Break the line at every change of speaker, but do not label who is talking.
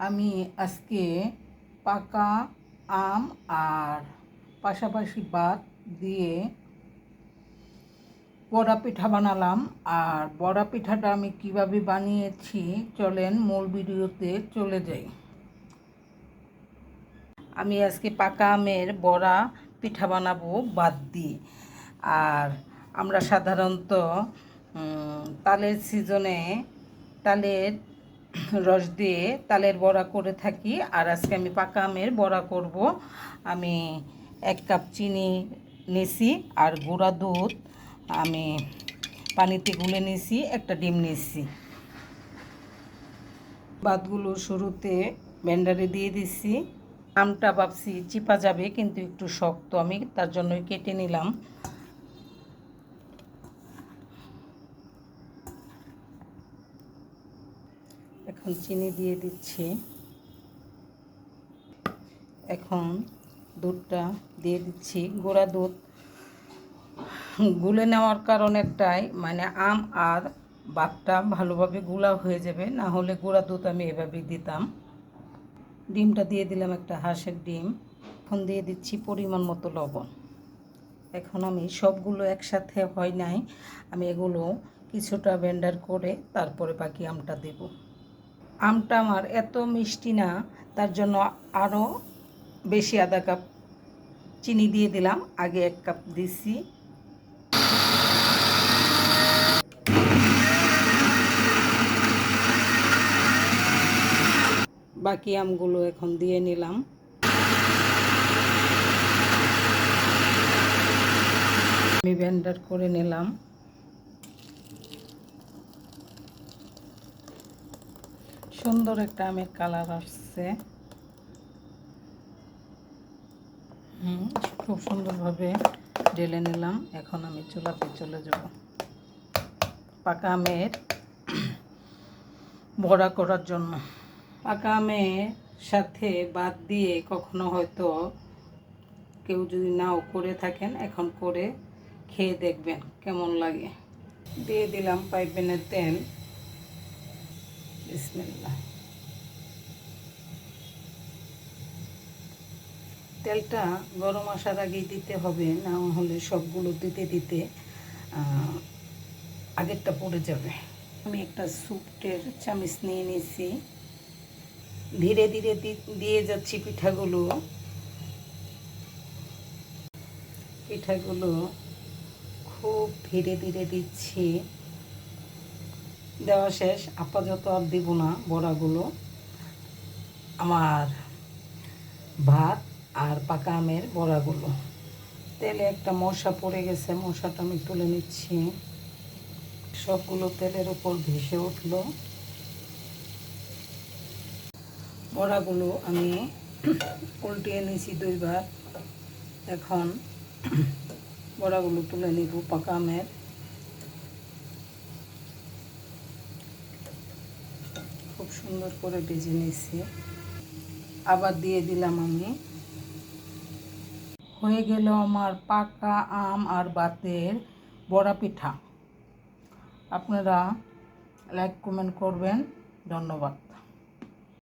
আমি আজকে পাকা আম আর পাশাপাশি ভাত দিয়ে বড়া পিঠা বানালাম। আর বড়া পিঠাটা আমি কীভাবে বানিয়েছি চলেন মূল ভিডিওতে চলে যাই। আমি আজকে পাকা আমের বড়া পিঠা বানাবো বাদ দিয়ে। আর আমরা সাধারণত তালের সিজনে তালের রস দিয়ে তালের বড়া করে থাকি। আর আজকে আমি পাকা আমের বড়া করব। আমি এক কাপ চিনি নিছি আর গুঁড়া দুধ আমি পানিতে গুলে নিছি, একটা ডিম নিছি। ভাতগুলো শুরুতে ব্যান্ডারে দিয়ে দিছি। আমটা ভাবছি চিপা যাবে, কিন্তু একটু শক্ত আমি, তার জন্যই কেটে নিলাম। এখন চিনি দিয়ে দিচ্ছি। এখন দুধটা দিয়ে দিচ্ছি, গোড়া দুধ। গুলে নেওয়ার কারণ একটাই মানে আম আর ভাতটা ভালোভাবে গুলা হয়ে যাবে, না হলে গুঁড়া দুধ আমি এভাবেই দিতাম। ডিমটা দিয়ে দিলাম একটা হাঁসের ডিম। এখন দিয়ে দিচ্ছি পরিমাণ মতো লবণ। এখন আমি সবগুলো একসাথে হয় নাই, আমি এগুলো কিছুটা ব্যান্ডার করে তারপরে বাকি আমটা দেব। আমটা আমার এত মিষ্টি না, তার জন্য আরও বেশি আধা কাপ চিনি দিয়ে দিলাম, আগে এক কাপ দিছি। বাকি আমগুলো এখন দিয়ে নিলাম। আমি ব্যান্ডার করে নিলাম। সুন্দর একটা আমের কালার আসছে। হুম, খুব সুন্দরভাবে ঢেলে নিলাম। এখন আমি চুলাতে চলে যাব। পাকা আমের বড়া করার জন্য। পাকা আমের সাথে বাদ দিয়ে কখনো হয়তো কেউ যদি নাও করে থাকেন, এখন করে খেয়ে দেখবেন কেমন লাগে। দিয়ে দিলাম পাইপেনের তেল। বিসমিল্লাহ তেলটা গরম আসার আগেই দিতে হবে, না হলে সবগুলো দিতে দিতে আগেরটা পড়ে যাবে। আমি একটা সুপটের চামিচ নিয়ে নিয়েছি। ধীরে ধীরে দিয়ে যাচ্ছি পিঠাগুলো। পিঠাগুলো খুব ধীরে ধীরে দিচ্ছি। দেওয়া শেষ। আপাতত আর দিব না বড়াগুলো, আমার ভাত আর পাকা আমের বড়াগুলো। তেলে একটা মশা পড়ে গেছে, মশাটা আমি তুলে নিচ্ছি। সবগুলো তেলের উপর ভেসে উঠল। বড়াগুলো আমি উল্টিয়ে নিয়েছি দুইবার। এখন বড়াগুলো তুলে নিব পাকা আমের। খুব সুন্দর করে ভেজে নিয়েছি। আবার দিয়ে দিলাম আমি। হয়ে গেল আমার পাকা আম আর বাতের বড়া পিঠা। আপনারা লাইক কমেন্ট করবেন। ধন্যবাদ।